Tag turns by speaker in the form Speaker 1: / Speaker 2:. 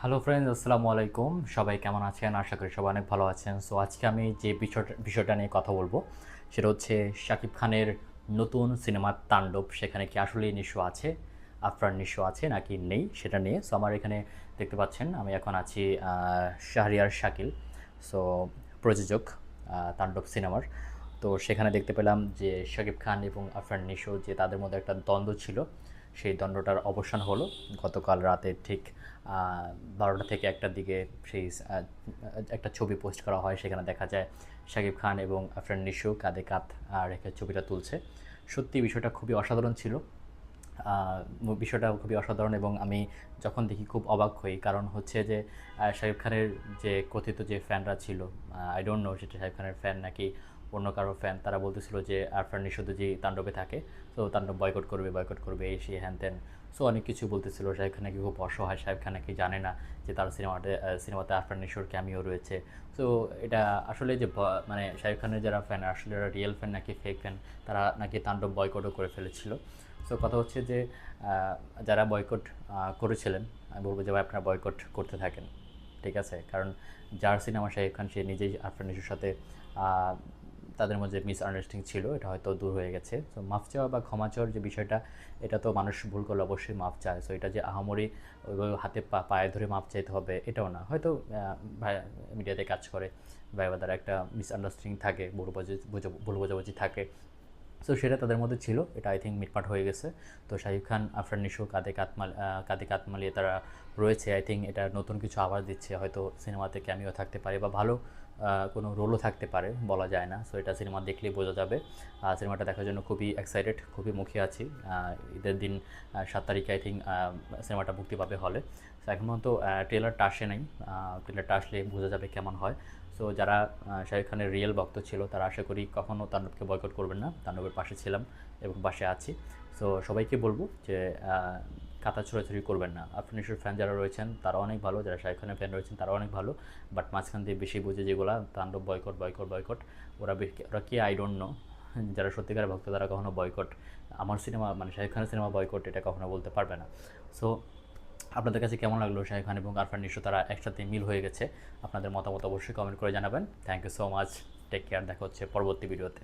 Speaker 1: Hello friends আসসালামু আলাইকুম সবাই কেমন আছেন? আশা করি সবাই অনেক ভালো আছেন। সো আজকে আমি যে বিষয়টা বিষয়টা নিয়ে কথা বলব, সেটা হচ্ছে শাকিব খানের নতুন সিনেমার তাণ্ডব। সেখানে কি আসলেই নিশো আছে? আফরান নিশো আছে নাকি নেই? সেটা নিয়ে। সো আমার এখানে দেখতে পাচ্ছেন, আমি এখন আছি শাহরিয়ার শাকিল সো প্রযোজক তাণ্ডব সিনেমার। তো সেখানে দেখতে পেলাম যে শাকিব খান এবং আফরান নিশো যে তাদের মধ্যে একটা দ্বন্দ্ব ছিল। সেই দণ্ডটার অবসান হলো। গতকাল রাতে ঠিক বারোটা থেকে একটার দিকে সেই একটা ছবি পোস্ট করা হয়। সেখানে দেখা যায় শাকিব খান এবং আফরান নিশু কাঁধে কাঁধ রেখে ছবিটা তুলছে। সত্যি বিষয়টা খুবই অসাধারণ ছিল। বিষয়টা খুবই অসাধারণ এবং আমি যখন দেখি খুব অবাক হই। কারণ হচ্ছে যে শাকিব খানের যে কথিত যে ফ্যানরা ছিল আই ডোন্ট নো সেটা শাকিব খানের ফ্যান নাকি অন্য কারও ফ্যান তারা বলতেছিল যে আরফান নিশুদ্ধ যে তাণ্ডবে থাকে, তো তাণ্ডব বয়কট করবে বয়কট করবে, এই, সেই হ্যান ত্যান সো অনেক কিছু বলতেছিল শাহিব খান নাকি খুব অসহায় শাহিব খান নাকি জানে না যে তার সিনেমাতে সিনেমাতে আরফান নিশুর ক্যামিও রয়েছে। সো এটা আসলে যে মানে শাহিব খানের যারা ফ্যান আসলে যারা রিয়েল ফ্যান নাকি ফেক ফ্যান তারা নাকি তাণ্ডব বয়কটও করে ফেলেছিল। সো কথা হচ্ছে যে যারা বয়কট করেছিলেন, আমি বলব যে ভাই, আপনারা বয়কট করতে থাকেন, ঠিক আছে? কারণ যার সিনেমা শাহিব খান, সে নিজেই আরফান নিশুর সাথে তাদের মধ্যে মিস আন্ডারস্ট্যান্ডিং ছিল, এটা হয়তো দূর হয়ে গেছে। সো মাফ চাওয়া বা ক্ষমা চাওয়ার যে বিষয়টা, এটা তো মানুষ ভুল করলে অবশ্যই মাফ চায়। সো এটা যে আহামরি ওইভাবে হাতে পায়ে ধরে মাপ চাইতে হবে, এটাও না। হয়তো মিডিয়াতে কাজ করে বা তারা একটা মিস আন্ডারস্ট্যান্ডিং থাকে ভুল বোঝাবুঝি থাকে। সো সেটা তাদের মধ্যে ছিল। এটা আই থিঙ্ক মিটমাট হয়ে গেছে। তো শাহিব খান আফরান নিশো কাঁধে কাত মাল আহ, কাঁধে কাত মালিয়ে তারা রয়েছে। আই থিঙ্ক এটা নতুন কিছু আওয়াজ দিচ্ছে। হয়তো সিনেমাতে ক্যামিও থাকতে পারে বা ভালো কোনো রোলও থাকতে পারে বলা যায় না। সো এটা সিনেমা দেখলেই বোঝা যাবে। সিনেমাটা দেখার জন্য খুবই এক্সাইটেড খুবই মুখে আছি। ঈদের দিন সাত তারিখে আই থিঙ্ক সিনেমাটা মুক্তি পাবে হলে তো এখন পর্যন্ত ট্রেলারটা আসে নাই। ট্রেলারটা আসলে বোঝা যাবে কেমন হয়। সো যারা শাহরুখ খানের রিয়েল ভক্ত ছিল তারা আশা করি কখনও তাণ্ডবকে বয়কট করবেন না। তাণ্ডবের পাশে ছিলাম এবং পাশে আছি। সো সবাইকে বলব যে কাতা ছোড়াছড়ি করবেন না। আফরিনেশ্বর ফ্যান যারা রয়েছেন, তারা অনেক ভালো। যারা শাহরুখ খানের ফ্যান রয়েছেন, তারা অনেক ভালো। বাট মাঝখান দিয়ে বেশি বুঝে যেগুলো, তাণ্ডব বয়কট বয়কট বয়কট ওরা ওরা কি আই ডোন্ট নো যারা সত্যিকারের ভক্ত, তারা কখনো বয়কট আমার সিনেমা মানে শাহরুখ খানের সিনেমা বয়কট এটা কখনো বলতে পারবে না। সো আপনাদের কাছে কেমন লাগল শাহরুখ খান এবং আরফান নিশো তারা একসাথে মিল হয়ে গেছে। আপনাদের মতামত অবশ্যই কমেন্ট করে জানাবেন। Thank you so much take care দেখা হচ্ছে পরবর্তী ভিডিওতে